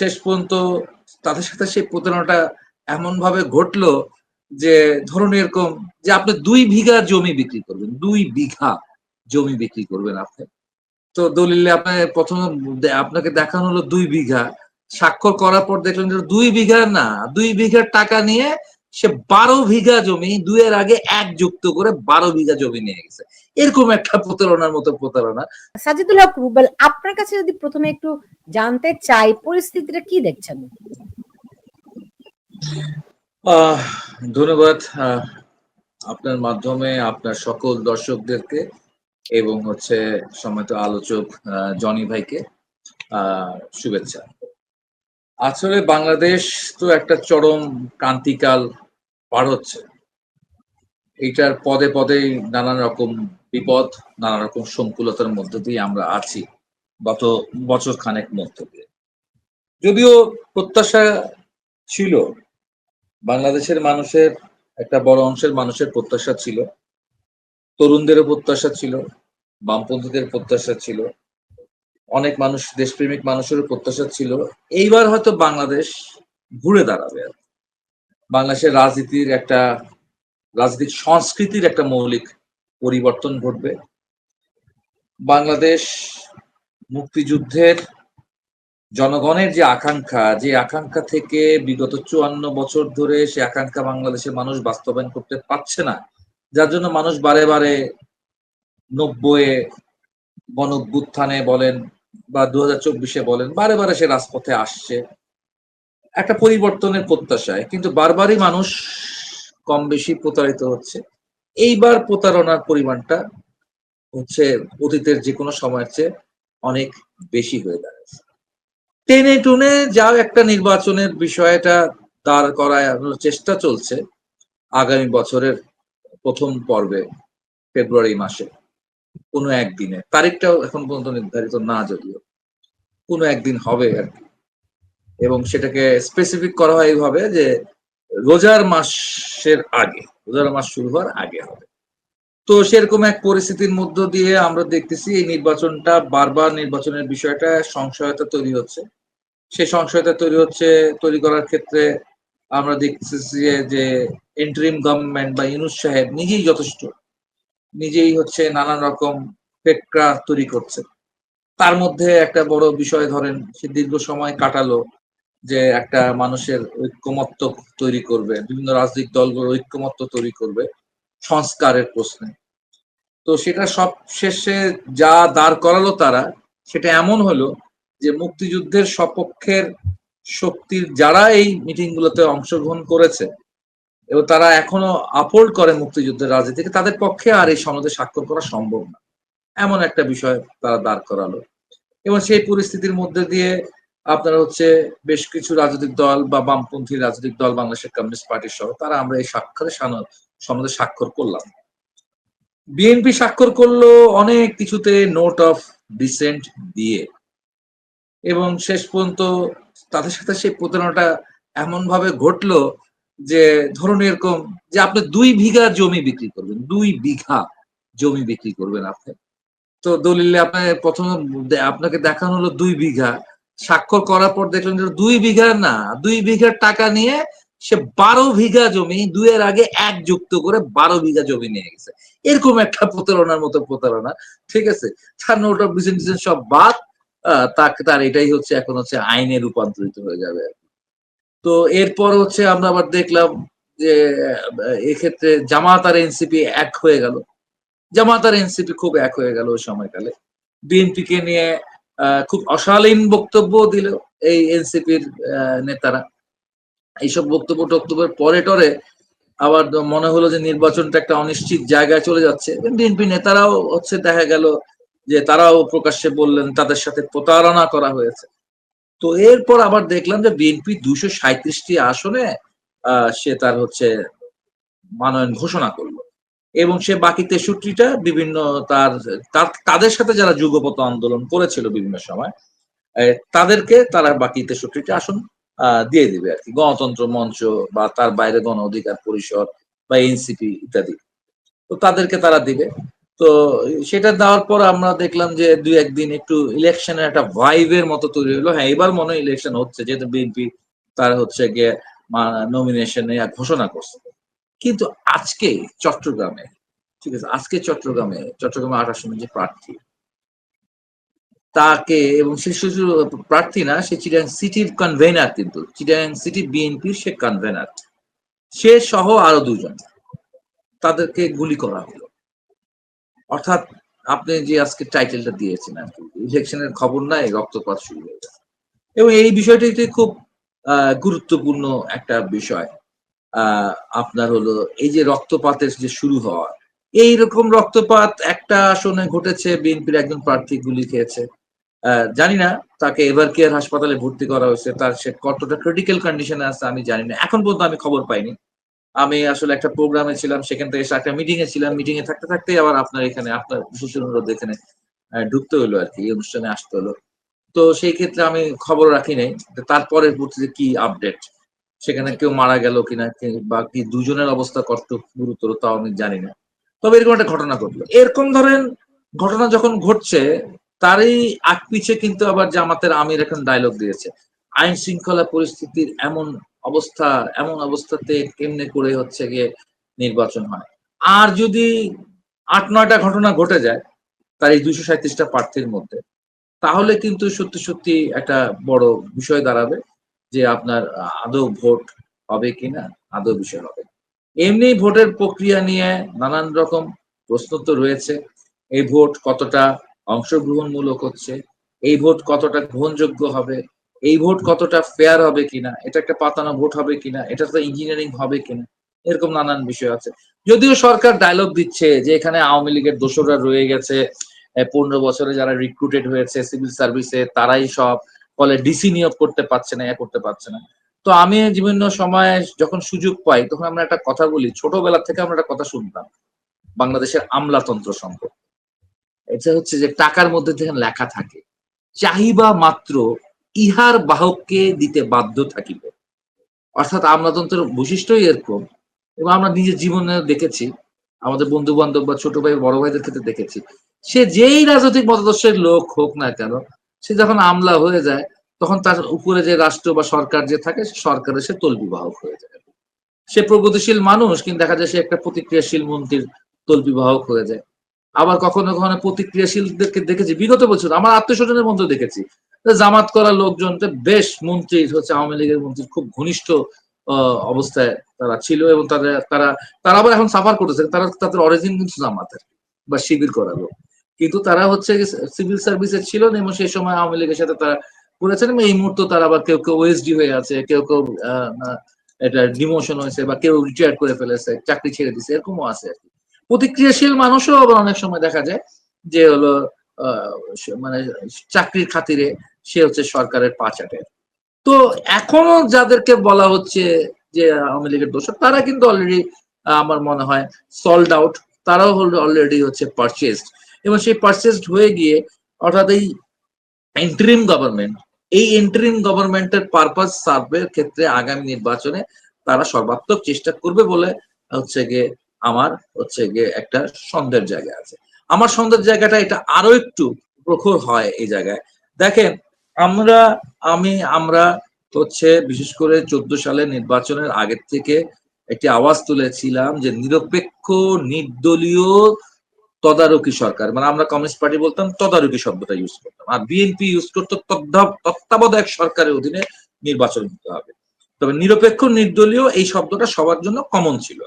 শেষ পর্যন্ত তাদের সাথে সেই প্রতারণাটা এমন ভাবে ঘটলো যে ধরুন এরকম যে আপনি দুই বিঘা জমি বিক্রি করবেন, দুই বিঘা জমি বিক্রি করবেন আপনি। তো দলিলে আপনার প্রথম আপনাকে দেখানো হলো দুই বিঘা। স্বাক্ষর করার পর দেখলেন যে দুই বিঘা না, দুই বিঘার টাকা নিয়ে সে বারো বিঘা জমি দুইয়ের আগে এক যুক্ত করে বারো বিঘা জমি নিয়ে গেছে। এরকম একটা প্রতারণার মতো প্রতারণা। সাজিদুল হক রুবেল আপনার কাছে যদি প্রথমে একটু জানতে চাই পরিস্থিতিটা কি দেখছেন? আহ ধন্যবাদ। আহ, আপনার মাধ্যমে আপনার সকল দর্শকদেরকে এবং হচ্ছে সম্মানিত আলোচক আহ, জনি ভাইকে আহ, শুভেচ্ছা। আসলে বাংলাদেশ তো একটা চরম ক্রান্তিকাল পার হচ্ছে এইটার পদে পদেই নানান রকম বিপদ, নানা রকম সংকুলতার মধ্য দিয়ে আমরা আছি গত বছর খানেক মধ্য দিয়ে। যদিও প্রত্যাশা ছিল, বাংলাদেশের মানুষের, একটা বড় অংশের মানুষের প্রত্যাশা ছিল, তরুণদেরও প্রত্যাশা ছিল, বামপন্থীদের প্রত্যাশা ছিল অনেক মানুষ, দেশপ্রেমিক মানুষেরও প্রত্যাশা ছিল। এইবার হয়তো বাংলাদেশ ঘুরে দাঁড়াবে। বাংলাদেশের রাজনীতির একটা, রাজনৈতিক সংস্কৃতির একটা মৌলিক পরিবর্তন ঘটবে। বাংলাদেশ মুক্তিযুদ্ধের জনগণের যে আকাঙ্ক্ষা যে আকাঙ্ক্ষা থেকে বিগত চুয়ান্ন বছর ধরে সে আকাঙ্ক্ষা বাংলাদেশের মানুষ বাস্তবায়ন করতে পারছে না, যার জন্য মানুষ বারে বারে নব্বইয়ে গণভ্যুত্থানে বলেন বা দু চব্বিশে বলেন, বারে বারে সে রাজপথে আসছে। একটা পরিবর্তনের প্রত্যাশায়, কিন্তু বারবারই মানুষ কম বেশি প্রতারিত হচ্ছে। এইবার প্রতারণার পরিমাণটা হচ্ছে অতীতের যে কোনো সময়ের চেয়ে অনেক বেশি হয়ে দাঁড়িয়েছে টেনে টুনে যাও একটা নির্বাচনের বিষয়টা দাঁড় করানোর চেষ্টা চলছে আগামী বছরের প্রথম পর্বে, ফেব্রুয়ারি মাসে। কোনো একদিনে। তারিখটাও এখন পর্যন্ত নির্ধারিত না যদিও। কোনো একদিন হবে আর কি। এবং সেটাকে স্পেসিফিক করা হয় এইভাবে যে রোজার মাসের আগে, রোজার মাস শুরু হওয়ার আগে হবে। তো সেরকম এক পরিস্থিতির মধ্য দিয়ে আমরা দেখতেছি এই নির্বাচনটা বারবার নির্বাচনের বিষয়টা সংশয়তা তৈরি হচ্ছে। সে সংশয়তা তৈরি হচ্ছে, তৈরি করার ক্ষেত্রে আমরা দেখতেছি যে- যে এন্ট্রিম গভর্নমেন্ট বা ইউনুস সাহেব নিজেই যথেষ্ট নিজেই হচ্ছে নানান রকম ফেকরা তৈরি করছে। তার মধ্যে একটা বড় বিষয় ধরেন, সে দীর্ঘ সময় কাটালো যে একটা মানুষের ঐক্যমত্য তৈরি করবে, বিভিন্ন রাজনৈতিক দলগুলো ঐক্যমত্য তৈরি করবে সংস্কারের প্রশ্নে। তো সেটা সব শেষে যা দাঁড় করালো তারা, সেটা এমন হলো যে মুক্তিযুদ্ধের সপক্ষের শক্তির যারা এই মিটিংগুলোতে অংশগ্রহণ করেছে এবং তারা এখনও আপোল্ড করে মুক্তিযুদ্ধের রাজনীতিকে, তাদের পক্ষে আর এই সনদে স্বাক্ষর করা সম্ভব না। এমন একটা বিষয় তারা দাঁড় করালো। এবং সেই পরিস্থিতির মধ্যে দিয়ে আপনারা হচ্ছে বেশ কিছু রাজনৈতিক দল বা বামপন্থী রাজনৈতিক দল, বাংলাদেশের কমিউনিস্ট পার্টি সহ, তারা আমরা এই স্বাক্ষরে সান- সনদে স্বাক্ষর করলাম। বিএনপি স্বাক্ষর করল অনেক কিছুতে নোট অফ ডিসেন্ট দিয়ে। এবং শেষ পর্যন্ত তাদের সাথে সেই প্রতারণাটা এমন ভাবে ঘটলো যে ধরুন এরকম যে আপনি দুই বিঘা জমি বিক্রি করবেন, দুই বিঘা জমি বিক্রি করবেন আপনি। তো দলিলে আপনার প্রথমে আপনাকে দেখানো হলো দুই বিঘা। স্বাক্ষর করার পর দেখলেন দুই বিঘা না, দুই বিঘার টাকা নিয়ে সে বারো বিঘা জমি, দুইয়ের আগে এক যুক্ত করে বারো বিঘা জমি নিয়ে গেছে। এরকম একটা প্রতারণার মতো প্রতারণা, ঠিক আছে? তার নোট অফ সব বাদ তাকে তার এটাই হচ্ছে, এখন হচ্ছে আইনে রূপান্তরিত হয়ে যাবে। তো এরপর হচ্ছে আমরা আবার দেখলাম যে এক্ষেত্রে জামাত আর এনসিপি এক হয়ে গেল। জামাত আর এনসিপি খুব এক হয়ে গেল ওই সময়কালে। বিএনপি কে নিয়ে খুব অশালীন বক্তব্য দিল এই এনসিপির নেতারা। এইসব বক্তব্য টক্তব্যের পরে টরে আবার মনে হলো যে নির্বাচনটা একটা অনিশ্চিত জায়গায় চলে যাচ্ছে। বিএনপি নেতারাও হচ্ছে দেখা গেল যে তারাও প্রকাশ্যে বললেন, তাদের সাথে প্রতারণা করা হয়েছে। তো এরপর আবার দেখলাম যে বিএনপি দুইশো সাঁত্রিশটি আসনে সে তার হচ্ছে মানয়ন ঘোষণা করল। এবং সে বাকি তেষট্টিটা বিভিন্ন তার তাদের সাথে যারা যুগপত আন্দোলন করেছিল বিভিন্ন সময় তাদেরকে তারা বাকি তেষট্টিটা আসন দিয়ে দিবে আর কি। গণতন্ত্র মঞ্চ বা তার বাইরে গণ অধিকার পরিষদ বা এনসিপি ইত্যাদি। তো তাদেরকে তারা দিবে। তো সেটা দেওয়ার পর আমরা দেখলাম যে দুই একদিন একটু ইলেকশনের একটা ভাইবের মতো তৈরি হলো। হ্যাঁ এবার মনে হয় ইলেকশন হচ্ছে, যেহেতু বিএনপি তার হচ্ছে গিয়ে নমিনেশনে ঘোষণা করছে। কিন্তু আজকে চট্টগ্রামে, ঠিক আছে, আজকে চট্টগ্রামে চট্টগ্রামে আঠাশ যে প্রার্থী, তাকে এবং সে শুধু প্রার্থী না, সে চিটাং সিটির কনভেনার কিন্তু চিটাং সিটি বিএনপির সে কনভেনার সে সহ আরও দুজন, তাদেরকে গুলি করা হলো। অর্থাৎ আপনি যে আজকে টাইটেলটা দিয়েছেন আর কি ইলেকশনের খবর নাই, রক্তপাত শুরু হয়ে গেছে। এবং এই বিষয়টি খুব গুরুত্বপূর্ণ একটা বিষয়। আপনার হলো এই যে রক্তপাতের যে শুরু হওয়া এই রকম রক্তপাত একটা আসনে ঘটেছে, বিএনপির একজন প্রার্থী গুলি খেয়েছে। জানি না, তাকে এভার কেয়ার হাসপাতালে ভর্তি করা হয়েছে, তার সে কতটা ক্রিটিক্যাল কন্ডিশনে আছে আমি জানি না। এখন পর্যন্ত আমি খবর পাইনি। আমি আসলে একটা প্রোগ্রামে ছিলাম, সেখান থেকে এসে একটা মিটিং এ ছিলাম। মিটিং এ থাকতে থাকতেই আবার আপনার এখানে আপনার বিশেষ অনুরোধ এখানে ঢুকতে হলো আর কি অনুষ্ঠানে আসতে হলো। তো সেই ক্ষেত্রে আমি খবর রাখি নাই। তারপরে পরবর্তীতে কি আপডেট সেখানে কেউ মারা গেল কিনা বা কি দুজনের অবস্থা কষ্ট গুরুতর তাও আমি জানি না। তবে এরকম একটা ঘটনা ঘটলো। এরকম ধরেন ঘটনা যখন ঘটছে, তারই আগ পিছে কিন্তু আবার জামাতের আমির এখন ডায়লগ দিয়েছে। আইন শৃঙ্খলা পরিস্থিতির এমন অবস্থা, এমন অবস্থাতে কেমনে করে হচ্ছে গিয়ে নির্বাচন হয়? আর যদি আট, নয়টা ঘটনা ঘটে যায়, তার এই দুইশো সাঁত্রিশটা প্রার্থীর মধ্যে, তাহলে কিন্তু সত্যি সত্যি একটা বড় বিষয় দাঁড়াবে যে আপনার আদৌ ভোট হবে কিনা, আদৌ বিষয় হবে। এমনি ভোটের প্রক্রিয়া নিয়ে নানান রকম প্রশ্ন তো রয়েছে। এই ভোট কতটা অংশগ্রহণমূলক হচ্ছে? এই ভোট কতটা গ্রহণযোগ্য হবে? এই ভোট কতটা ফেয়ার হবে কিনা? এটা একটা পাতানো ভোট হবে কিনা? এটা তো ইঞ্জিনিয়ারিং হবে কিনা? এরকম নানান বিষয় আছে। যদিও সরকার ডায়লগ দিচ্ছে যে এখানে আওয়ামী লীগের দোসররা রয়ে গেছে। পনেরো বছরে যারা রিক্রুটেড হয়েছে সিভিল সার্ভিসে তারাই সব ফলে ডিসি নিয়োগ করতে পারছে না করতে পারছে না। তো আমি বিভিন্ন সময়ে যখন সুযোগ পাই, তখন আমরা একটা কথা বলি। ছোটবেলা থেকে আমরা একটা কথা শুনতাম, বাংলাদেশের আমলাতন্ত্র সম্পর্কে। এটা হচ্ছে যে টাকার মধ্যে যেখানে লেখা থাকে, চাহিবা মাত্র ইহার বাহককে দিতে বাধ্য থাকিবে। অর্থাৎ আমলাতন্ত্রের বৈশিষ্ট্যই এরকম। এবং আমরা নিজের জীবনে দেখেছি, আমাদের বন্ধু বান্ধব বা ছোট ভাই, বড় ভাইদের ক্ষেত্রে দেখেছি, সে যেই রাজনৈতিক মতাদর্শের লোক হোক না কেন, সে যখন আমলা হয়ে যায়, তখন তার উপরে যে রাষ্ট্র বা সরকার যে থাকে সরকারের সে তলবিবাহক হয়ে যায়। সে প্রগতিশীল মানুষ, কিন্তু দেখা যায় সে একটা প্রতিক্রিয়াশীল মন্ত্রীর তলবিবাহক হয়ে যায়। আবার কখনো কখনো প্রতিক্রিয়াশীলদেরকে দেখেছি, বিগত বছর, আমার আত্মীয় স্বজনের মধ্যে দেখেছি জামাত করা লোকজন বেশ মন্ত্রী, হচ্ছে আওয়ামী লীগের মন্ত্রী, খুব ঘনিষ্ঠ অবস্থায় তারা ছিল এবং তাদের তারা তারা আবার এখন সাফার করতেছে। তারা, তাদের অরিজিন কিন্তু জামাতের বা শিবির করা লোক। কিন্তু তারা হচ্ছে সিভিল সার্ভিসে ছিল এবং সেই সময় আওয়ামী লীগের সাথে তারা করেছেন এই মুহূর্তে তারা আবার কেউ কেউ ওএসডি হয়ে আছে, কেউ কেউ এটা ডিমোশন হয়েছে বা কেউ রিটায়ার করে ফেলেছে, চাকরি ছেড়ে দিছে এরকমও আছে আর কি। প্রতিক্রিয়াশীল মানুষও আবার অনেক সময় দেখা যায় যে হলো মানে চাকরির খাতিরে সে হচ্ছে সরকারের পাচাটের তো এখনও যাদেরকে বলা হচ্ছে যে আওয়ামী লীগের দোষ তারা কিন্তু অলরেডি আমার মনে হয় সল্ড আউট তারাও অলরেডি হচ্ছে পারচেসড এবং সেই পারচেসড হয়ে গিয়ে অর্থাৎ এই এন্ট্রিম গভর্নমেন্ট এই এন্ট্রিম গভর্নমেন্টের পারপাস সার্ভের ক্ষেত্রে আগামী নির্বাচনে তারা সর্বাত্মক চেষ্টা করবে বলে হচ্ছে গিয়ে আমার হচ্ছে গিয়ে একটা সন্দেহের জায়গা আছে। আমার সন্দেহের জায়গাটা এটা আরও একটু প্রখর হয় এই জায়গায়। দেখেন আমরা, আমি, আমরা হচ্ছে বিশেষ করে চোদ্দ সালের নির্বাচনের আগের থেকে একটি আওয়াজ তুলেছিলাম যে নিরপেক্ষ, নির্দলীয়, তদারকি সরকার মানে আমরা কমিউনিস্ট পার্টি বলতাম, তদারকি শব্দটা ইউজ করতাম। আর বিএনপি ইউজ করতো তত্ত্বা- তত্ত্বাবধায়ক সরকারের অধীনে নির্বাচন হতে হবে। তবে নিরপেক্ষ, নির্দলীয় এই শব্দটা সবার জন্য কমন ছিল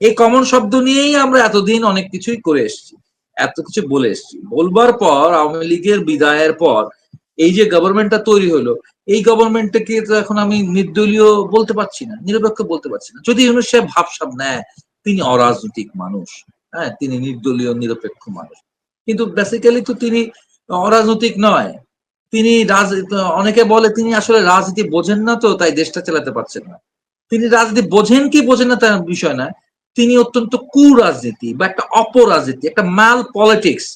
এই কমন শব্দ নিয়েই আমরা এতদিন অনেক কিছুই করে এসেছি, এত কিছু বলে এসেছি। বলবার পর, আওয়ামী লীগের বিদায়ের পর এই যে গভর্নমেন্টটা তৈরি হলো, এই গভর্নমেন্টটাকে তো এখন আমি নির্দলীয় বলতে পারছি না, নিরপেক্ষ বলতে পারছি না। যদি ইউনুস সাহেব ভাবসাব নেয়, তিনি অরাজনৈতিক মানুষ হ্যাঁ তিনি নির্দলীয়, নিরপেক্ষ মানুষ। কিন্তু বেসিক্যালি তো তিনি অরাজনৈতিক নয়। তিনি রাজ, অনেকে বলে তিনি আসলে রাজনীতি বোঝেন না তো, তাই দেশটা চালাতে পারছেন না। তিনি রাজনীতি বোঝেন কি বোঝেন না তার বিষয় না তিনি অত্যন্ত কু রাজনীতি বা একটা অপরাজনীতি, একটা ম্যাল পলিটিক্স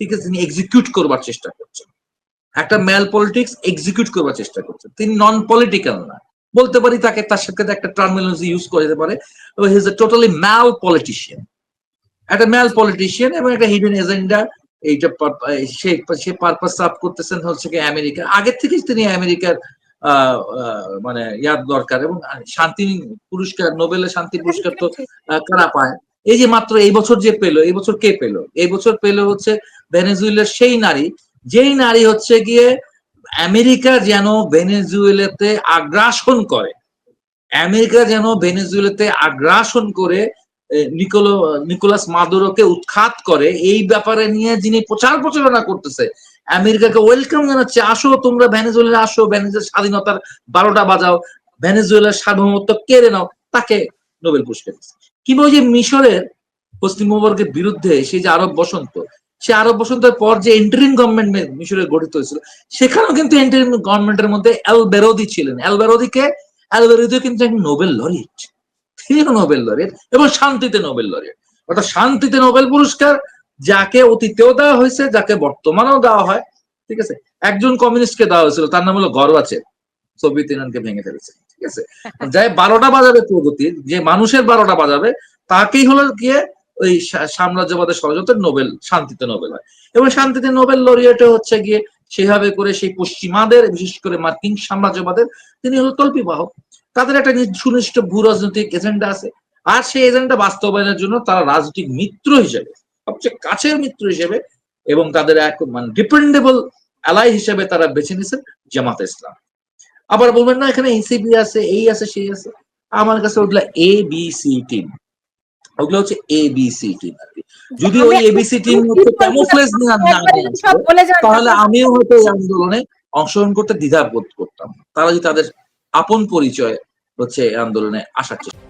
ঠিক আছে, তিনি এক্সিকিউট করবার চেষ্টা করছেন। একটা ম্যাল পলিটিক্স এক্সিকিউট করবার চেষ্টা করছে। তিনি নন পলিটিক্যাল না। বলতে পারি তাকে, তার সাথে একটা টার্মিনোলজি ইউজ করে দিতে পারে। He's a totally mal politician একটা ম্যাল পলিটিশিয়ান এবং একটা হিডেন এজেন্ডা এইটা সে সে পারপাস সার্ভ করতেছেন হচ্ছে কি আমেরিকা। আগের থেকেই তিনি আমেরিকার মানে ইয়ার দরকার এবং শান্তি, পুরস্কার নোবেলের শান্তি পুরস্কার তো কারা পায়? এই যে মাত্র এই বছর যে পেল, এই বছর কে পেল? এই বছর পেল হচ্ছে ভেনেজুয়েলার সেই নারী যেই নারী হচ্ছে গিয়ে আমেরিকা যেন ভেনেজুয়েলাতে আগ্রাসন করে, আমেরিকা যেন ভেনেজুয়েলাতে আগ্রাসন করে নিকোলো, নিকোলাস মাদুরোকে উৎখাত করে, এই ব্যাপারে নিয়ে যিনি প্রচার প্রচারণা করতেছে, আমেরিকাকে ওয়েলকাম জানাচ্ছে, আসো তোমরা ভেনেজুয়েলা আসো, ভেনেজুয়েলার স্বাধীনতার বারোটা বাজাও, ভেনেজুয়েলার সার্বভৌমত্ব কেড়ে নাও, তাকে নোবেল পুরস্কার দিচ্ছে। কিংবা ওই যে মিশরের পশ্চিমবঙ্গের বিরুদ্ধে সেই যে আরব বসন্ত সে আরব বসন্তের পর যে এন্টারিম গভর্নমেন্ট মিশরে গঠিত হয়েছিল, সেখানেও কিন্তু এন্টারিম গভর্নমেন্টের মধ্যে এল বেরোদি ছিলেন। এল বেরোদিকে এল কিন্তু একজন নোবেল লরিয়েট তিনিও নোবেল লরিয়েট এবং শান্তিতে নোবেল লরিয়েট অর্থাৎ শান্তিতে নোবেল পুরস্কার যাকে অতীতেও দেওয়া হয়েছে, যাকে বর্তমানেও দেওয়া হয়, ঠিক আছে? একজন কমিউনিস্টকে দেওয়া হয়েছিল, তার নাম হলো গর্বাচের সোভিয়েত ইউনিয়নকে ভেঙে ফেলেছে, ঠিক আছে? যাই বারোটা বাজাবে প্রগতির যে মানুষের বারোটা বাজাবে, তাকেই হলো গিয়ে ওই সাম্রাজ্যবাদের ষড়যন্ত্রের নোবেল, শান্তিতে নোবেল হয়। এবং শান্তিতে নোবেল লরিয়েটে হচ্ছে গিয়ে সেভাবে করে সেই পশ্চিমাদের, বিশেষ করে মার্কিন সাম্রাজ্যবাদের, তিনি হলো কল্পিবাহক তাদের একটা সুনির্দিষ্ট ভূ রাজনৈতিক এজেন্ডা আছে। আর সেই এজেন্ডা বাস্তবায়নের জন্য তারা রাজনৈতিক মিত্র হিসেবে, সবচেয়ে কাছের মিত্র হিসেবে এবং তাদের এক মানে ডিপেন্ডেবল অ্যালাই হিসেবে তারা বেছে নিয়েছেন জামাত ইসলাম। আবার বলবেন না, এখানে এনসিপি আছে এই আছে সেই আছে। আমার কাছে ওগুলা এ বি সি টিম ওগুলো হচ্ছে এ বি সি টিম আর কি। যদি ওই এবিসি টিম হচ্ছে ক্যামোফ্লেজ না তাহলে আমিও হয়তো এই আন্দোলনে অংশগ্রহণ করতে দ্বিধা বোধ করতাম। তারা যদি তাদের আপন পরিচয় হচ্ছে আন্দোলনে আসার চেষ্টা